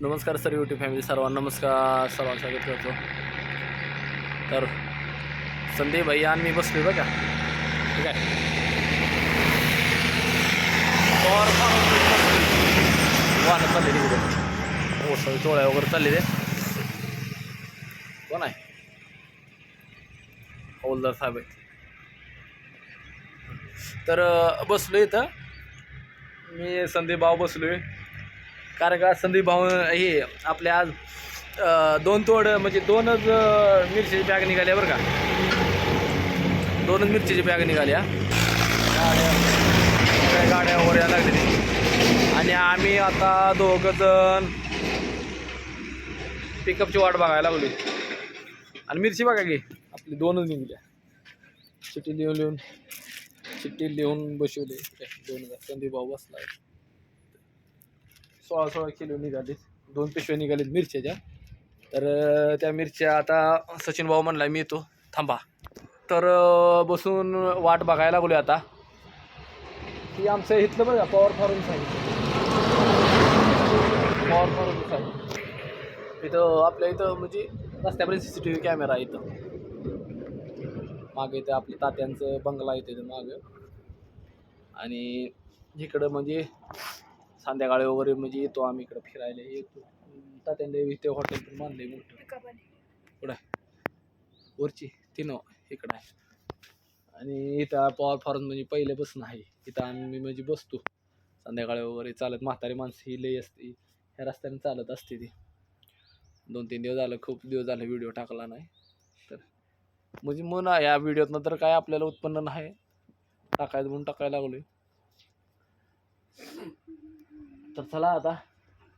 नमस्कार sir YouTube family सर्वांना नमस्कार. सर्वांना स्वागत करतो. तर संदीप भैया आणि मी बसलो बघा. ठीक आहे? और वाहनं चालले तिकडे मोठं चोळ्या वगैरे चालले ते कोण आहे? हौलदार साहेब आहेत. तर बसलो इथं. मी संदीप भाऊ आहे कारण का संदीप भाऊ हे आपल्या आज दोन तोड म्हणजे दोनच मिरचीची बॅग निघाल्या बरं का. दोनच मिरचीची बॅग निघाल्या गाड्या काय गाड्या वगैरे लागलेली आणि आम्ही आता दोघं जण पिकअपची वाट बघायला लागली आणि मिरची बघा की आपली दोनच निघल्या चिठ्ठी लिहून लिहून चिठ्ठी लिहून बसवली. दोन हजार संदीप भाऊ बसला सोळा सोळा किलो निघालीत. दोन पिशव्या निघालेत मिरच्याच्या तर त्या मिरच्या आता सचिन भाऊ म्हणला मी येतो. थांबा. तर बसून वाट बघायला लागलो आता. की आमचं इथलं बघा पॉवर फार्म आहे पॉवर फार्म सांगितलं इथं आपल्या इथं म्हणजे रस्त्यापर्यंत C C T V camera आहे इथं. मागे इथं आपल्या तात्यांचं बंगला इथे मागं. आणि इकडं म्हणजे संध्याकाळी वगैरे म्हणजे येतो आम्ही इकडं फिरायला. येतो तात्यांना इथे हॉटेल पण बांधले मोठं. कुठं वरची तीन इकडं आहे. आणि इथं पॉवर फॉर्म म्हणजे पहिल्यापासून आहे. इथं आम्ही म्हणजे बसतो. संध्याकाळी वगैरे चालत म्हातारी माणसं ही लई असते. ह्या रस्त्याने चालत असते ती. दोन तीन दिवस झालं खूप दिवस झाले व्हिडिओ टाकला नाही. तर म्हणजे मन या व्हिडिओतनं तर काय आपल्याला उत्पन्न नाही. टाकायचं म्हणून टाकायला लागलोय. तर चला आता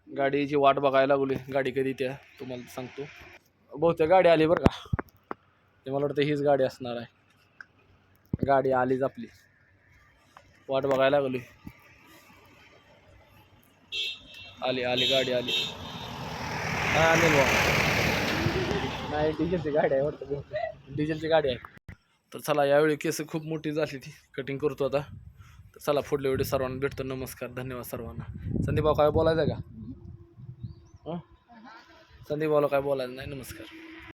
गाडीची वाट बघायला लागली गाडी कधी त्या तुम्हाला सांगतो. बहुतेक गाडी आली बरं का. ते मला वाटतं हीच गाडी असणार आहे. गाडी आलीच आपली. वाट बघायला लागली आली आली गाडी आली. नाही आली बुवा नाही डिझेलची गाडी आहे वाटतं डिझेलची गाडी आहे. तर चला यावेळी केस खूप मोठी झाली ती. कटिंग करतो आता. चला पुढल्या वेळी सर्वांना भेटतो. नमस्कार धन्यवाद सर्वांना. संदीप भाऊ काय बोलायचं आहे का? हं? संदीप भाऊला काय बोलायचं नाही? नमस्कार.